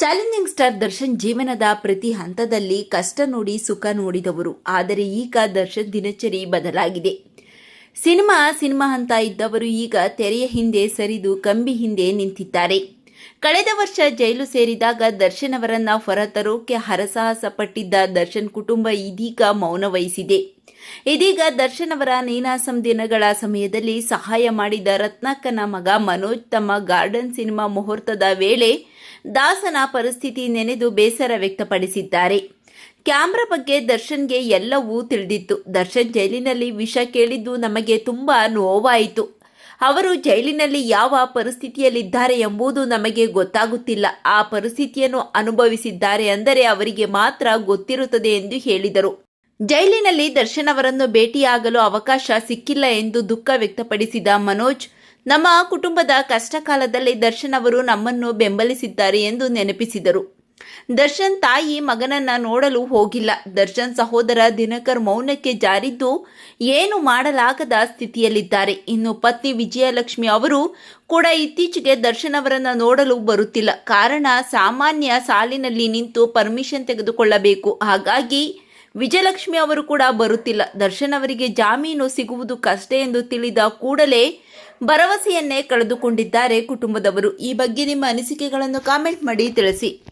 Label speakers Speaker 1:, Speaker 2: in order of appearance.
Speaker 1: Challenging star Darshan ಜೀವನದ ಪ್ರತಿ ಹಂತದಲ್ಲಿ ಕಷ್ಟ ನೋಡಿ ಸುಖ ನೋಡಿದವರು. ಆದರೆ ಈಗ ದರ್ಶನ್ ದಿನಚರಿ ಬದಲಾಗಿದೆ. ಸಿನಿಮಾ ಸಿನಿಮಾ ಅಂತ ಇದ್ದವರು ಈಗ ತೆರೆಯ ಹಿಂದೆ ಸರಿದು ಕಂಬಿ ಹಿಂದೆ ನಿಂತಿದ್ದಾರೆ. ಕಳೆದ ವರ್ಷ ಜೈಲು ಸೇರಿದಾಗ ದರ್ಶನ್ ಅವರನ್ನ ಹೊರತರೋಕೆ ಹರಸಾಹಸ ಪಟ್ಟಿದ್ದ ದರ್ಶನ್ ಕುಟುಂಬ ಇದೀಗ ಮೌನ ವಹಿಸಿದೆ ಇದೀಗ ದರ್ಶನ್ ಅವರ ನೀನಾಸಂ ದಿನಗಳ ಸಮಯದಲ್ಲಿ ಸಹಾಯ ಮಾಡಿದ ರತ್ನಾಕನ ಮಗ ಮನೋಜ್ ತಮ್ಮ ಗಾರ್ಡನ್ ಸಿನಿಮಾ ಮುಹೂರ್ತದ ವೇಳೆ ದಾಸನ ಪರಿಸ್ಥಿತಿ ನೆನೆದು ಬೇಸರ ವ್ಯಕ್ತಪಡಿಸಿದ್ದಾರೆ. ಕ್ಯಾಮ್ರಾ ಬಗ್ಗೆ ದರ್ಶನ್ಗೆ ಎಲ್ಲವೂ ತಿಳಿದಿತ್ತು. ದರ್ಶನ್ ಜೈಲಿನಲ್ಲಿ ವಿಷ ಕೇಳಿದ್ದು ನಮಗೆ ತುಂಬಾ ನೋವಾಯಿತು. ಅವರು ಜೈಲಿನಲ್ಲಿ ಯಾವ ಪರಿಸ್ಥಿತಿಯಲ್ಲಿದ್ದಾರೆ ಎಂಬುದು ನಮಗೆ ಗೊತ್ತಾಗುತ್ತಿಲ್ಲ. ಆ ಪರಿಸ್ಥಿತಿಯನ್ನು ಅನುಭವಿಸಿದ್ದಾರೆ ಅಂದರೆ ಅವರಿಗೆ ಮಾತ್ರ ಗೊತ್ತಿರುತ್ತದೆ ಎಂದು ಹೇಳಿದರು. ಜೈಲಿನಲ್ಲಿ ದರ್ಶನ್ ಅವರನ್ನು ಭೇಟಿಯಾಗಲು ಅವಕಾಶ ಸಿಕ್ಕಿಲ್ಲ ಎಂದು ದುಃಖ ವ್ಯಕ್ತಪಡಿಸಿದ ಮನೋಜ್, ನಮ್ಮ ಕುಟುಂಬದ ಕಷ್ಟಕಾಲದಲ್ಲಿ ದರ್ಶನ್ ಅವರು ನಮ್ಮನ್ನು ಬೆಂಬಲಿಸಿದ್ದಾರೆ ಎಂದು ನೆನಪಿಸಿದರು. ದರ್ಶನ್ ತಾಯಿ ಮಗನನ್ನ ನೋಡಲು ಹೋಗಿಲ್ಲ. ದರ್ಶನ್ ಸಹೋದರ ದಿನಕರ್ ಮೌನಕ್ಕೆ ಜಾರಿದ್ದು ಏನು ಮಾಡಲಾಗದ ಸ್ಥಿತಿಯಲ್ಲಿದ್ದಾರೆ. ಇನ್ನು ಪತ್ನಿ ವಿಜಯಲಕ್ಷ್ಮಿ ಅವರು ಕೂಡ ಇತ್ತೀಚೆಗೆ ದರ್ಶನ್ ಅವರನ್ನ ನೋಡಲು ಬರುತ್ತಿಲ್ಲ. ಕಾರಣ ಸಾಮಾನ್ಯ ಸಾಲಿನಲ್ಲಿ ನಿಂತು ಪರ್ಮಿಷನ್ ತೆಗೆದುಕೊಳ್ಳಬೇಕು. ಹಾಗಾಗಿ ವಿಜಯಲಕ್ಷ್ಮಿ ಅವರು ಕೂಡ ಬರುತ್ತಿಲ್ಲ. ದರ್ಶನ್ ಅವರಿಗೆ ಜಾಮೀನು ಸಿಗುವುದು ಕಷ್ಟ ಎಂದು ತಿಳಿದ ಕೂಡಲೇ ಭರವಸೆಯನ್ನೇ ಕಳೆದುಕೊಂಡಿದ್ದಾರೆ ಕುಟುಂಬದವರು. ಈ ಬಗ್ಗೆ ನಿಮ್ಮ ಅನಿಸಿಕೆಗಳನ್ನು ಕಾಮೆಂಟ್ ಮಾಡಿ ತಿಳಿಸಿ.